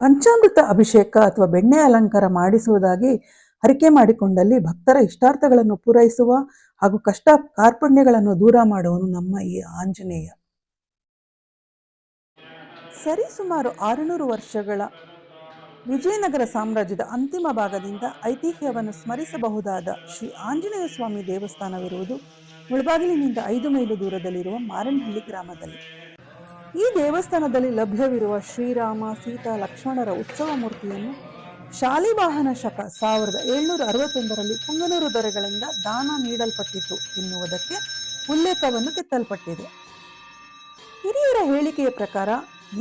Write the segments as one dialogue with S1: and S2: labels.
S1: ಪಂಚಾಮೃತ ಅಭಿಷೇಕ ಅಥವಾ ಬೆಣ್ಣೆ ಅಲಂಕಾರ ಮಾಡಿಸುವುದಾಗಿ ಹರಿಕೆ ಮಾಡಿಕೊಂಡಲ್ಲಿ ಭಕ್ತರ ಇಷ್ಟಾರ್ಥಗಳನ್ನು ಪೂರೈಸುವ ಹಾಗೂ ಕಷ್ಟ ಕಾರ್ಪಣ್ಯಗಳನ್ನು ದೂರ ಮಾಡುವನು ನಮ್ಮ ಈ ಆಂಜನೇಯ. ಸರಿಸುಮಾರು ಆರುನೂರು ವರ್ಷಗಳ ವಿಜಯನಗರ ಸಾಮ್ರಾಜ್ಯದ ಅಂತಿಮ ಭಾಗದಿಂದ ಐತಿಹ್ಯವನ್ನು ಸ್ಮರಿಸಬಹುದಾದ ಶ್ರೀ ಆಂಜನೇಯ ಸ್ವಾಮಿ ದೇವಸ್ಥಾನವಿರುವುದು ಮುಳಬಾಗಿಲಿನಿಂದ ಐದು ಮೈಲು ದೂರದಲ್ಲಿರುವ ಮಾರನಹಳ್ಳಿ ಗ್ರಾಮದಲ್ಲಿ. ಈ ದೇವಸ್ಥಾನದಲ್ಲಿ ಲಭ್ಯವಿರುವ ಶ್ರೀರಾಮ, ಸೀತಾ, ಲಕ್ಷ್ಮಣರ ಉತ್ಸವ ಮೂರ್ತಿಯನ್ನು ಶಾಲಿವಾಹನ ಶಕ ಸಾವಿರದ ಏಳ್ನೂರ ಅರವತ್ತೊಂದರಲ್ಲಿ ಪುಂಗನೂರು ದೊರೆಗಳಿಂದ ದಾನ ನೀಡಲ್ಪಟ್ಟಿತು ಎನ್ನುವುದಕ್ಕೆ ಉಲ್ಲೇಖವನ್ನು ಕೆತ್ತಲ್ಪಟ್ಟಿದೆ. ಹಿರಿಯರ ಹೇಳಿಕೆಯ ಪ್ರಕಾರ,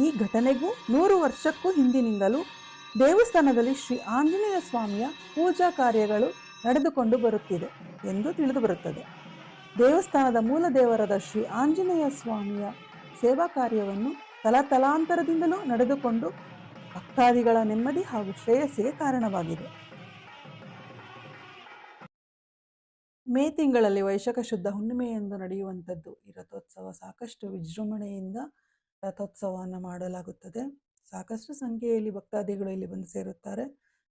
S1: ಈ ಘಟನೆಗೂ ನೂರು ವರ್ಷಕ್ಕೂ ಹಿಂದಿನಿಂದಲೂ ದೇವಸ್ಥಾನದಲ್ಲಿ ಶ್ರೀ ಆಂಜನೇಯ ಸ್ವಾಮಿಯ ಪೂಜಾ ಕಾರ್ಯಗಳು ನಡೆದುಕೊಂಡು ಬರುತ್ತಿದೆ ಎಂದು ತಿಳಿದುಬರುತ್ತದೆ ದೇವಸ್ಥಾನದ ಮೂಲ ದೇವರಾದ ಶ್ರೀ ಆಂಜನೇಯ ಸ್ವಾಮಿಯ ಸೇವಾ ಕಾರ್ಯವನ್ನು ತಲತಲಾಂತರದಿಂದಲೂ ನಡೆದುಕೊಂಡು ಭಕ್ತಾದಿಗಳ ನೆಮ್ಮದಿ ಹಾಗೂ ಶ್ರೇಯಸ್ಸಿಗೆ ಕಾರಣವಾಗಿದೆ. ಮೇ ತಿಂಗಳಲ್ಲಿ ವೈಶಾಖ ಶುದ್ಧ ಹುಣ್ಣಿಮೆಯೆಂದು ನಡೆಯುವಂಥದ್ದು ಈ ರಥೋತ್ಸವ ಸಾಕಷ್ಟು ವಿಜೃಂಭಣೆಯಿಂದ ರಥೋತ್ಸವವನ್ನು ಮಾಡಲಾಗುತ್ತದೆ. ಸಾಕಷ್ಟು ಸಂಖ್ಯೆಯಲ್ಲಿ ಭಕ್ತಾದಿಗಳು ಇಲ್ಲಿ ಬಂದು ಸೇರುತ್ತಾರೆ.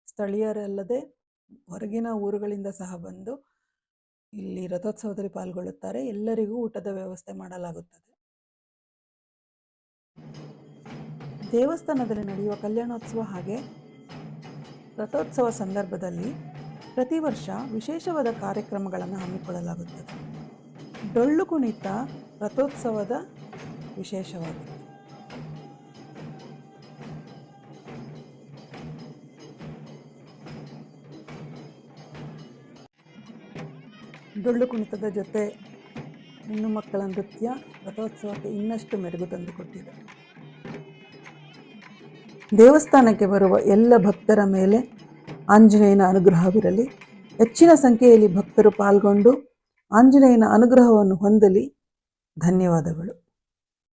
S1: ಸ್ಥಳೀಯರಲ್ಲದೆ ಹೊರಗಿನ ಊರುಗಳಿಂದ ಸಹ ಬಂದು ಇಲ್ಲಿ ರಥೋತ್ಸವದಲ್ಲಿ ಪಾಲ್ಗೊಳ್ಳುತ್ತಾರೆ. ಎಲ್ಲರಿಗೂ ಊಟದ ವ್ಯವಸ್ಥೆ ಮಾಡಲಾಗುತ್ತದೆ. ದೇವಸ್ಥಾನದಲ್ಲಿ ನಡೆಯುವ ಕಲ್ಯಾಣೋತ್ಸವ ಹಾಗೆ ರಥೋತ್ಸವ ಸಂದರ್ಭದಲ್ಲಿ ಪ್ರತಿ ವರ್ಷ ವಿಶೇಷವಾದ ಕಾರ್ಯಕ್ರಮಗಳನ್ನು ಹಮ್ಮಿಕೊಳ್ಳಲಾಗುತ್ತದೆ. ಡೊಳ್ಳು ಕುಣಿತ ರಥೋತ್ಸವದ ವಿಶೇಷವಾಗಿದೆ. ಡೊಳ್ಳು ಕುಣಿತದ ಜೊತೆ ಹೆಣ್ಣು ಮಕ್ಕಳ ನೃತ್ಯ ರಥೋತ್ಸವಕ್ಕೆ ಇನ್ನಷ್ಟು ಮೆರುಗು ತಂದುಕೊಟ್ಟಿದೆ. ದೇವಸ್ಥಾನಕ್ಕೆ ಬರುವ ಎಲ್ಲ ಭಕ್ತರ ಮೇಲೆ ಆಂಜನೇಯನ ಅನುಗ್ರಹವಿರಲಿ. ಹೆಚ್ಚಿನ ಸಂಖ್ಯೆಯಲ್ಲಿ ಭಕ್ತರು ಪಾಲ್ಗೊಂಡು ಆಂಜನೇಯನ ಅನುಗ್ರಹವನ್ನು ಹೊಂದಲಿ. ಧನ್ಯವಾದಗಳು.